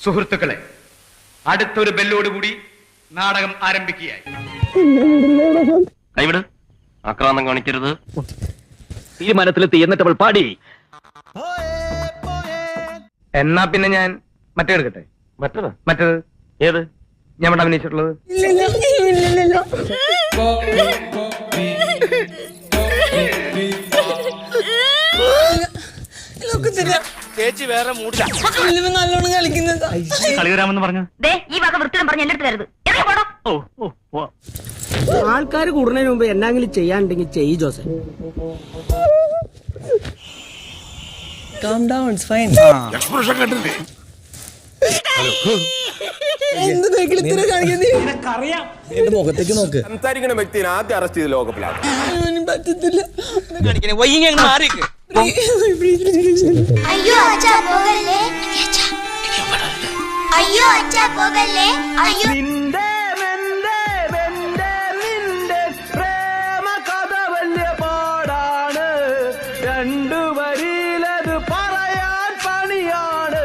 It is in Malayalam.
സുഹൃത്തുക്കളെ അടുത്തൊരു ബെല്ലോട് കൂടി നാടകം ആരംഭിക്കുകയായി കൈവിട് ആക്രാന്തം കാണിക്കരുത് തീരുമാനത്തിലെത്തി എന്നിട്ട് അവൾ പാടി എന്നാ പിന്നെ ഞാൻ മറ്റേ എടുക്കട്ടെ മറ്റത് മറ്റേത് ഏത് ഞാൻ ഇവിടെ അഭിനയിച്ചിട്ടുള്ളത് നല്ലോണം വേറെ കളി വരാമെന്ന് പറഞ്ഞു? ദേ ഈ വക വൃത്തിയും പറഞ്ഞ് എന്റെ അടുത്ത് വരരുത്. ഇറങ്ങി പോടോ ഓ ഓ ഓ. ആൾക്കാർ കൂടുന്നതിന് മുമ്പ് എന്നാങ്കിലും ചെയ്യാണ്ടെങ്കിൽ ചെയ്യ് ജോസെ. എക്സ്പ്രഷൻ കണ്ടില്ലേ? എന്റെ മുഖത്തേക്ക് നോക്ക്. സംസാരിക്കുന്ന വ്യക്തിനെ ആദ്യം അറസ്റ്റ് ചെയ്ത് ലോകപ്പിലാണ് പറ്റത്തില്ല. അയ്യോ അച്ഛാ പോകല്ലേ? അയ്യോ അച്ഛാ പോകല്ലേ? അയ്യോ. രണ്ടു വരിയിലത് പറയാൻ പണിയാണ്.